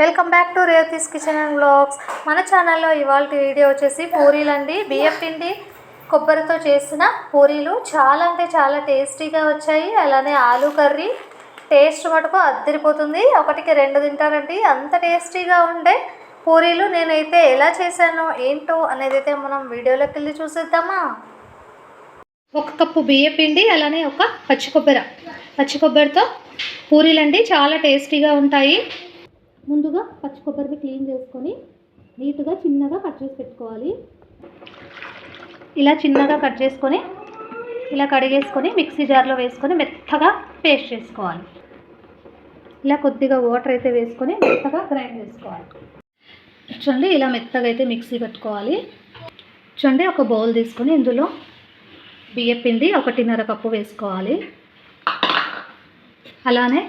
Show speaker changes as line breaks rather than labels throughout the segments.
Welcome back to Revathi's kitchen and blogs మన ఛానల్లో ఇవాళ వీడియో వచ్చేసి పూరీలు అండి. బియ్యం పిండి కొబ్బరితో చేసిన పూరీలు. చాలా అంటే చాలా టేస్టీగా వచ్చాయి. అలానే ఆలు కర్రీ. టేస్ట్ మటుకు అద్దరిపోతుంది. ఒకటికి రెండు తింటారండి. అంత టేస్టీగా ఉండే పూరీలు నేనైతే ఎలా చేశానో ఏంటో అనేది అయితే మనం వీడియోలోకి వెళ్ళి చూసేద్దామా? ఒక కప్పు బియ్య పిండి అలానే ఒక పచ్చి కొబ్బరి. పచ్చి కొబ్బరితో పూరీలండి. చాలా టేస్టీగా ఉంటాయి. ముందుగా పచ్చి కొబ్బరిని క్లీన్ చేసుకొని నీట్గా చిన్నగా కట్ చేసి పెట్టుకోవాలి. ఇలా చిన్నగా కట్ చేసుకొని ఇలా కడిగేసుకొని మిక్సీ జార్లో వేసుకొని మెత్తగా పేస్ట్ చేసుకోవాలి. ఇలా కొద్దిగా వాటర్ అయితే వేసుకొని మెత్తగా గ్రైండ్ చేసుకోవాలి. చూడండి ఇలా మెత్తగా అయితే మిక్సీ పెట్టుకోవాలి. చూడండి ఒక బౌల్ తీసుకొని ఇందులో బియ్యం పిండి ఒకటిన్నర కప్పు వేసుకోవాలి. అలానే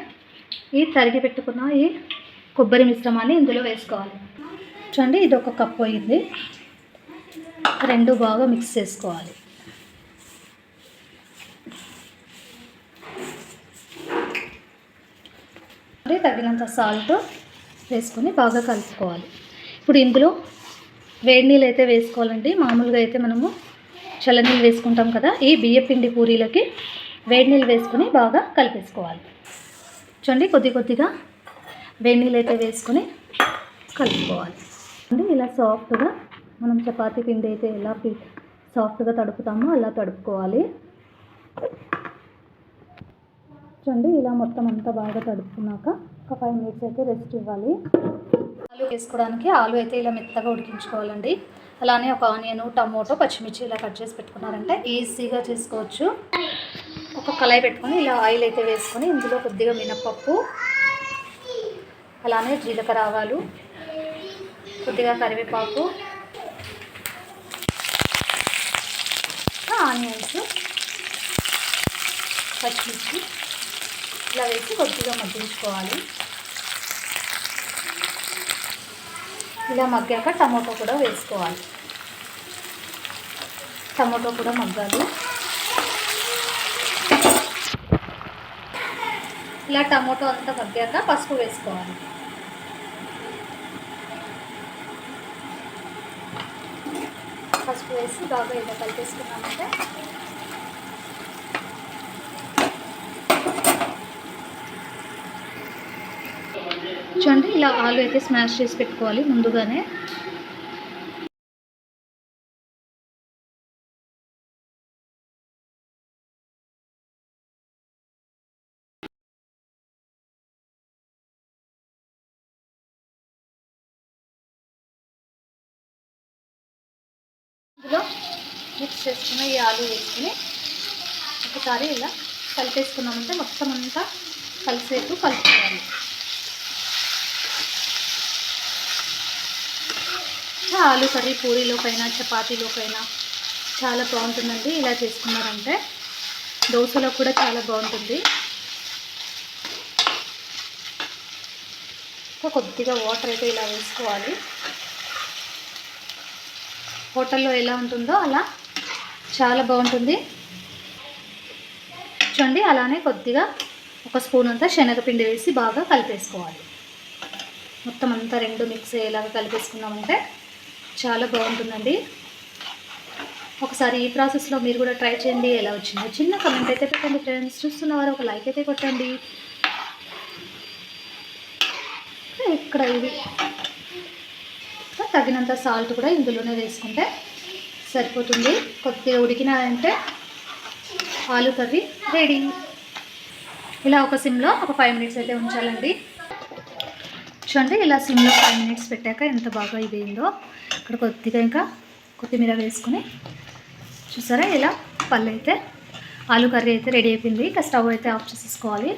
ఈ తరిగి పెట్టుకున్న ఈ కొబ్బరి మిశ్రమాన్ని ఇందులో వేసుకోవాలి. చూడండి ఇది ఒక కప్పు అయింది. రెండు బాగా మిక్స్ చేసుకోవాలి. తగినంత సాల్ట్ వేసుకొని బాగా కలుపుకోవాలి. ఇప్పుడు ఇందులో వేడి నీళ్ళు అయితే వేసుకోవాలండి. మామూలుగా అయితే మనము చల్లనీళ్ళు వేసుకుంటాం కదా ఈ బియ్య పిండి పూరీలకి వేడి నీళ్ళు వేసుకొని బాగా కలిపేసుకోవాలి. చూడండి కొద్ది కొద్దిగా వేడి అయితే వేసుకొని కలుపుకోవాలి. అంటే ఇలా సాఫ్ట్గా మనం చపాతీ పిండి అయితే ఎలా పి సాఫ్ట్గా తడుపుతామో అలా తడుపుకోవాలి. చూడండి ఇలా మొత్తం అంతా బాగా తడుపుకున్నాక ఒక ఫైవ్ మినిట్స్ అయితే రెస్ట్ ఇవ్వాలి. ఆలు వేసుకోవడానికి ఆలు అయితే ఇలా మెత్తగా ఉడికించుకోవాలండి. అలానే ఒక ఆనియన్ టమోటో పచ్చిమిర్చి ఇలా కట్ చేసి పెట్టుకున్నారంటే ఈజీగా చేసుకోవచ్చు. ఒక కళాయి పెట్టుకొని ఇలా ఆయిల్ అయితే వేసుకొని ఇందులో కొద్దిగా మినపప్పు అలానే జీలకర్ర ఆవాలు కొద్దిగా కరివేపాకు ఆనియన్స్ పచ్చిమిర్చి ఇలా వేసి కొద్దిగా మగ్గించుకోవాలి. ఇలా మగ్గాక టమాటో కూడా వేసుకోవాలి. టమాటో కూడా మగ్గాలి. ఇలా టమాటో అంతా మగ్గాక పసుపు వేసుకోవాలి. పసుపు వేసి బాగా ఇలా కలిపేసుకున్నామంటే చూడండి ఇలా ఆలు అయితే స్మాష్ చేసి పెట్టుకోవాలి ముందుగానే. ఇందులో మిక్స్ చేసుకున్న ఈ ఆలు వేసుకుని ఒకసారి ఇలా కలిపేసుకున్నామంటే మొత్తం అంతా కలిసేపు కలుపుకోవాలి. ఆలు కర్రీ పూరీలోకైనా చపాతీలోకైనా చాలా బాగుంటుందండి. ఇలా చేసుకున్నారంటే దోశలో కూడా చాలా బాగుంటుంది. ఇంకా కొద్దిగా వాటర్ అయితే ఇలా వేసుకోవాలి. హోటల్లో ఎలా ఉంటుందో అలా చాలా బాగుంటుంది. చూడండి అలానే కొద్దిగా ఒక స్పూన్ అంతా శనగపిండి వేసి బాగా కలిపేసుకోవాలి. మొత్తం అంతా రెండు మిక్స్ అయ్యేలాగా కలిపేసుకున్నామంటే చాలా బాగుంటుందండి. ఒకసారి ఈ ప్రాసెస్లో మీరు కూడా ట్రై చేయండి ఎలా వచ్చిందో చిన్న కమెంట్ అయితే పెట్టండి ఫ్రెండ్స్ చూస్తున్నవారు ఒక లైక్ అయితే కొట్టండి. ఇక్కడ ఇది. తగినంత సాల్ట్ కూడా ఇందులోనే వేసుకుంటే సరిపోతుంది. కొద్దిగా ఉడికినాయంటే ఆలు కర్రీ రెడీ ఇలా ఒక సిమ్లో ఒక ఫైవ్ మినిట్స్ అయితే ఉంచాలండి. చూడండి ఇలా సిమ్లో ఫైవ్ మినిట్స్ పెట్టాక ఎంత బాగా ఇదేందో. ఇక్కడ కొద్దిగా ఇంకా కొత్తిమీర వేసుకొని చూసారా ఇలా పళ్ళు అయితే ఆలు కర్రీ అయితే రెడీ అయిపోయింది. ఇక స్టవ్ అయితే ఆఫ్ చేసేసుకోవాలి.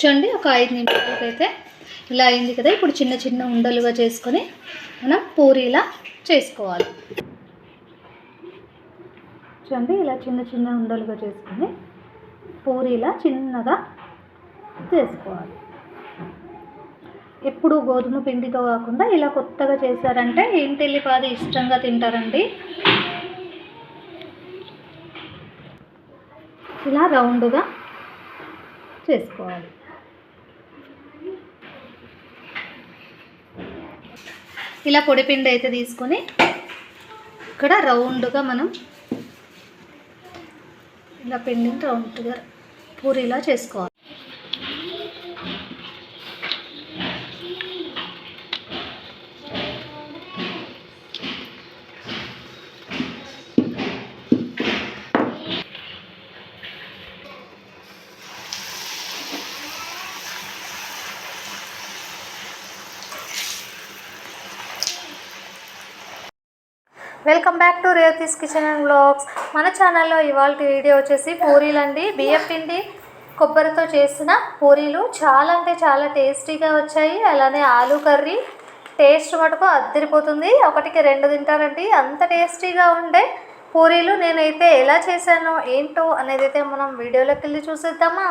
చూడండి ఒక ఐదు నిమిషాలకైతే అయితే ఇలా అయింది కదా. ఇప్పుడు చిన్న చిన్న ఉండలుగా చేసుకొని మనం పూరీలా చేసుకోవాలి. చూడండి ఇలా చిన్న చిన్న ఉండలుగా చేసుకొని పూరీలా చిన్నగా చేసుకోవాలి. ఎప్పుడు గోధుమ పిండితో కాకుండా ఇలా కొత్తగా చేశారంటే ఏం తెలియపాది ఇష్టంగా తింటారండి. ఇలా రౌండ్గా చేసుకోవాలి. ఇలా పొడిపిండి అయితే తీసుకొని ఇక్కడ రౌండ్గా మనం ఇలా పిండిని రౌండ్గా ఇలా చేసుకోవాలి. Welcome back to Revathi's kitchen and blogs మన ఛానల్లో ఇవాళ వీడియో వచ్చేసి పూరీలు అండి. బియ్యం పిండి కొబ్బరితో చేసిన పూరీలు. చాలా అంటే చాలా టేస్టీగా వచ్చాయి. అలానే ఆలు కర్రీ. టేస్ట్ మటుకు అద్దరిపోతుంది. ఒకటికి రెండు తింటారండి. అంత టేస్టీగా ఉండే పూరీలు నేనైతే ఎలా చేశానో ఏంటో అనేది అయితే మనం వీడియోలోకి వెళ్ళి చూసేద్దామా?